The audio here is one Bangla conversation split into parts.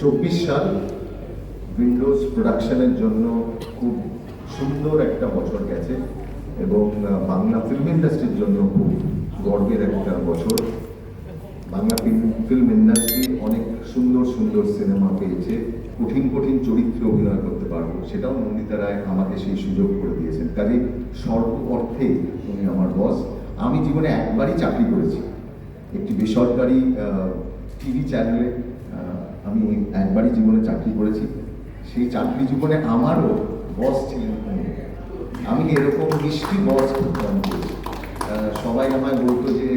চব্বিশ সাল উইন্ডোজ প্রোডাকশনের জন্য খুব সুন্দর একটা বছর গেছে এবং বাংলা ফিল্ম ইন্ডাস্ট্রির জন্য খুব গর্বের একটা বছর। বাংলা ফিল্ম ইন্ডাস্ট্রি অনেক সুন্দর সুন্দর সিনেমা পেয়েছে। কঠিন কঠিন চরিত্রে অভিনয় করতে পারব, সেটাও নন্দিতা রায় আমাকে সেই সুযোগ করে দিয়েছেন। কাজে সর্ব অর্থে উনি আমার বস আমি জীবনে একবারই চাকরি করেছি। একটি বেসরকারি টিভি চ্যানেলে আমি একবারই জীবনে চাকরি করেছি সেই চাকরি জীবনে আমারও বস ছিলেন। আমি এরকম মিষ্টি বস খুব। সবাই আমায় বলতো যে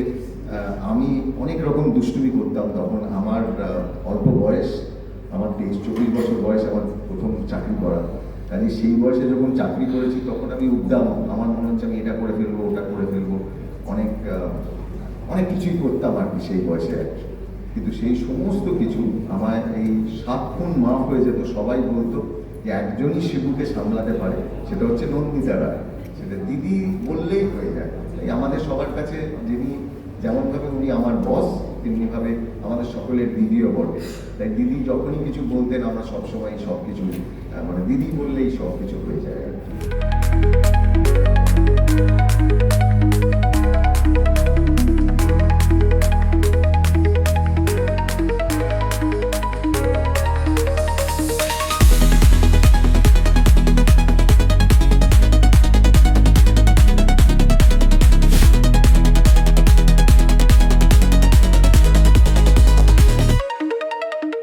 আমি অনেক রকম দুষ্টুমি করতাম তখন আমার অল্প বয়স, আমার তেইশ চব্বিশ বছর বয়স আমার প্রথম চাকরি করা কাজে সেই বয়সে যখন চাকরি করেছি তখন আমি উদ্দাম আমার মনে হচ্ছে আমি এটা করে ফেলব, ওটা করে ফেলব অনেক অনেক কিছুই করতাম আর কি সেই বয়সে আর কি। কিন্তু সেই সমস্ত কিছু আমার এই সাতক্ষণ মা হয়ে যেত। সবাই বলতো যে একজনই শিবুকে সামলাতে পারে, সেটা হচ্ছে নন্দিতা রায় সেটা দিদি বললেই হয়ে যায়। এই আমাদের সবার কাছে যিনি যেমনভাবে উনি আমার বস তেমনিভাবে আমাদের সকলের দিদিও বটে। তাই দিদি যখনই কিছু বলতেন, আমরা সবসময় সব কিছু মানে দিদি বললেই সব কিছু হয়ে যায় আর কি।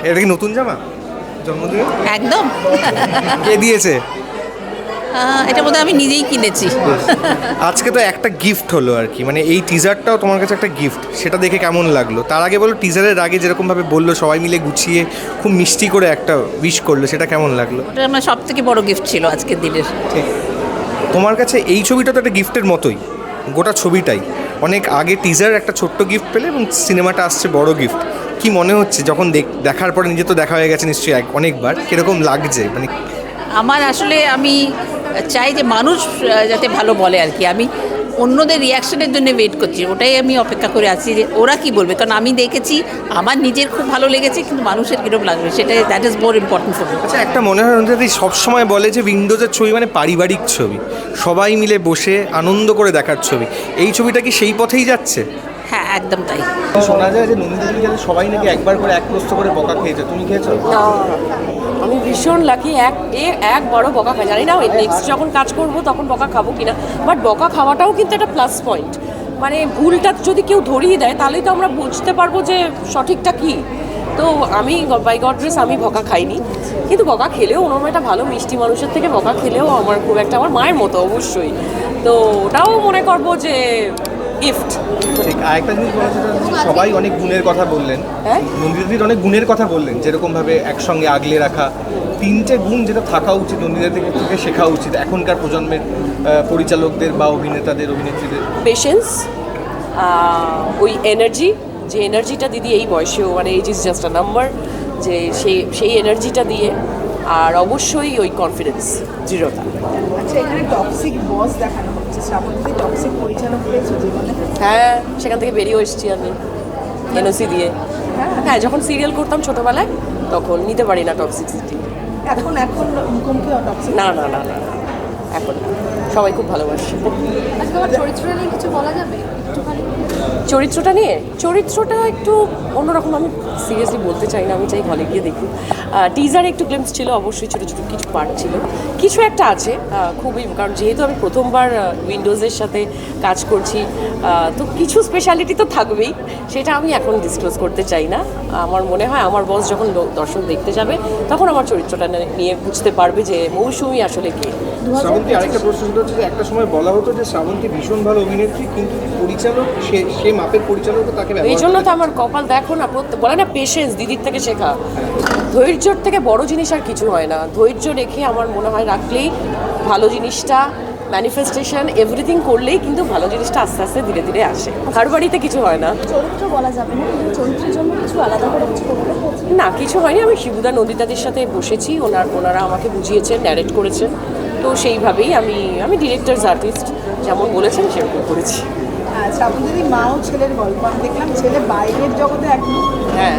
এটা কি নতুন জামা? জন্মদিনে? একদম। কে দিয়েছে? এটা বোধহয় আমি নিজেই কিনেছি। আজকে তো একটা গিফট হলো আর কি। মানে এই টিজারটাও তোমার কাছে একটা গিফট সেটা দেখে কেমন লাগল? তার আগে বলো টিজারের আগে যেরকমভাবে বলল সবাই মিলে গুছিয়ে খুব মিষ্টি করে একটা উইশ করল সেটা কেমন লাগল? ওটা আমার সব থেকে বড় গিফট ছিল আজকের দিনের। ঠিক। তোমার কাছে এই ছবিটা তো একটা গিফটের মতোই। গোটা ছবিটাই। অনেক আগে টিজার একটা ছোট্ট গিফট পেলে এবং সিনেমাটা আসছে বড় গিফট কি মনে হচ্ছে? যখন দেখ- দেখার পরে নিজে তো দেখা হয়ে গেছে নিশ্চয়ই অনেকবার। কীরকম লাগছে? মানে আমার আসলে আমি চাই যে মানুষ যাতে ভালো বলে আর কি। আমি অন্যদের রিয়াকশনের জন্য ওয়েট করছি। ওটাই আমি অপেক্ষা করে আছি যে ওরা কি বলবে? কারণ আমি দেখেছি আমার নিজের খুব ভালো লেগেছে কিন্তু মানুষের কীরকম লাগবে? সেটাই that is more important for আচ্ছা একটা মনে হয় যদি সবসময় বলে যে উইন্ডোজের ছবি মানে পারিবারিক ছবি। সবাই মিলে বসে আনন্দ করে দেখার ছবি। এই ছবিটা কি সেই পথেই যাচ্ছে? হ্যাঁ একদম তাই। শোনা যায় যে নন্দিনী গেলে সবাই নাকি একবার করে এক প্রস্ত করে বকা খেয়েছে। তুমি খেয়েছো? আমি ভীষণ লাকি এক, এ, এক বড় বকা খাই। জানি না নেক্সট যখন কাজ করব তখন বকা খাব কিনা। বাট বকা খাওয়াটাও কিন্তু একটা প্লাস পয়েন্ট মানে ভুলটা যদি কেউ ধরিয়ে দেয় তাহলেই তো আমরা বুঝতে পারব যে সঠিকটা কি। তো আমি বাই গড গ্রেস আমি বকা খাইনি। কিন্তু বকা খেলেও ওরকম একটা ভালো মিষ্টি মানুষের থেকে বকা খেলেও আমার খুব একটা, আমার মায়ের মতো অবশ্যই। তো ওটাও মনে করব যে গিফট ঠিক আরেকটা জিনিস বলা সবাই অনেক গুণের কথা বললেন। হ্যাঁ? নন্দিতাদির অনেক গুণের কথা বললেন যেরকম ভাবে একসঙ্গে আগলে রাখা। তিনটে গুণ যেটা থাকা উচিত নন্দিতা থেকে থেকে শেখা উচিত এখনকার প্রজন্মের আহ, পরিচালকদের বা অভিনেতাদের অভিনেত্রীদের। পেশেন্স ওই এনার্জি যে এনার্জিটা দিদি এই বয়সেও মানে age is just a number যে সেই সেই এনার্জিটা দিয়ে আর অবশ্যই ওই কনফিডেন্স দৃঢ়তা। আচ্ছা এখানে টক্সিক বস দেখানো হচ্ছে শ্রাবন্তী টক্সিক পরিচালক পেয়েছ জীবনে। হ্যাঁ সেখান থেকে বেরিয়ে এসেছি আমি এনওসি দিয়ে। হ্যাঁ। যখন সিরিয়াল করতাম ছোটোবেলায় তখন নিতে পারি না টক্সিসিটি এখন এখন মুখোমুখি টক্সিক না না না না এখন সবাই খুব ভালোবাসে। আজকে আমার চরিত্রটা নিয়ে কিছু বলা যাবে একটুখানি? চরিত্রটা নিয়ে? চরিত্রটা একটু অন্যরকম আমি সিরিয়াসলি বলতে চাই না আমি চাই হলে গিয়ে দেখি। টিজারে একটু গ্লিমস ছিল, অবশ্যই ছোটো ছোটো কিছু পার্ট ছিল। কিছু একটা আছে খুবই, কারণ যেহেতু আমি প্রথমবার উইন্ডোজের সাথে কাজ করছি তো কিছু স্পেশালিটি তো থাকবেই, সেটা আমি এখন ডিসক্লোজ করতে চাই না। আমার মনে হয় আমার বস যখন দর্শক দেখতে যাবে, তখন আমার চরিত্রটা নিয়ে বুঝতে পারবে যে মৌসুমি আসলে কে। শ্রাবন্তী আরেকটা প্রশ্ন সেটা হচ্ছে যে একটা সময় বলা হতো যে শ্রাবন্তী ভীষণ ভালো অভিনেত্রী কিন্তু পরিচালক সে সে মাপের পরিচালক তাকে এই জন্য তো আমার কপাল দেখো না প্রত্যেক বলে না পেশেন্স দিদির থেকে শেখা। ধৈর্যর থেকে বড় জিনিস আর কিছু হয় না। ধৈর্য রেখে আমার মনে হয় রাখলেই ভালো জিনিসটা ম্যানিফেস্টেশন এভরিথিং করলেই কিন্তু ভালো জিনিসটা আস্তে আস্তে ধীরে ধীরে আসে। কার বাড়িতে কিছু হয় না। চরিত্র বলা যাবে না কিন্তু চরিত্রের জন্য কিছু আলাদা করে কিছু করতে না কিছু হয়নি। আমি শিবুদা নন্দিতাদের সাথে বসেছি। ওনার ওনারা আমাকে বুঝিয়েছেন ন্যারেট করেছেন। তো সেইভাবেই আমি আমি ডিরেক্টরস আর্টিস্ট যেমন বলেছেন সেরকম করেছি। শ্রাবন্তী মা ও ছেলের গল্প আমি দেখলাম ছেলে বাইরের জগতে একদম হ্যাঁ।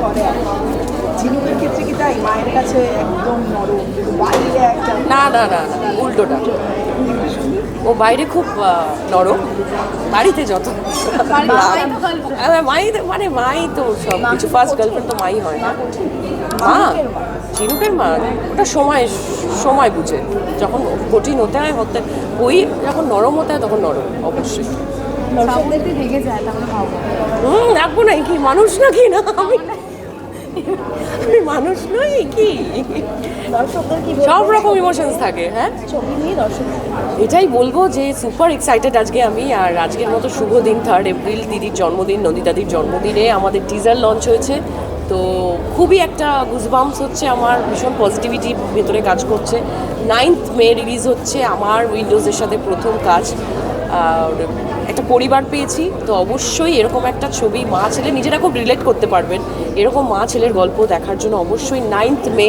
ঝিনুকের ক্ষেত্রে কি তাই? মায়ের কাছে একদম নরম বাইরে একটা না না না উল্টোটা। ও বাইরে খুব নরম। বাড়িতে যত হ্যাঁ, মাই মানে মাই তো সব কিছু ফার্স্ট গার্লফ্রেন্ড তো মাই হয় না। মা ঝিনুকের মা ওটা সময় সময় বুঝে। যখন কঠিন হতে হয় হতে ওই যখন নরম হতে হয় তখন নরম অবশ্যই। হুম রাখব না কি মানুষ নাকি না? আমি আমি মানুষ নই কি? সব রকম ইমোশনস থাকে হ্যাঁ? এটাই বলব যে সুপার এক্সাইটেড আজকে আমি আর আজকের মতো শুভ দিন থার্ড এপ্রিল দিদির জন্মদিন নন্দিতাদির জন্মদিনে আমাদের টিজার লঞ্চ হয়েছে। তো খুবই একটা গুজবাম্পস হচ্ছে, আমার ভীষণ পজিটিভিটি ভেতরে কাজ করছে। নাইন্থ মে রিলিজ হচ্ছে আমার উইন্ডোজের সাথে প্রথম কাজ। একটা পরিবার পেয়েছি, তো অবশ্যই এরকম একটা ছবি মা ছেলে নিজেরা খুব রিলেট করতে পারবেন। এরকম মা ছেলের গল্প দেখার জন্য অবশ্যই নাইন্থ মে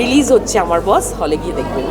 রিলিজ হচ্ছে আমার বস হলে গিয়ে দেখবেন।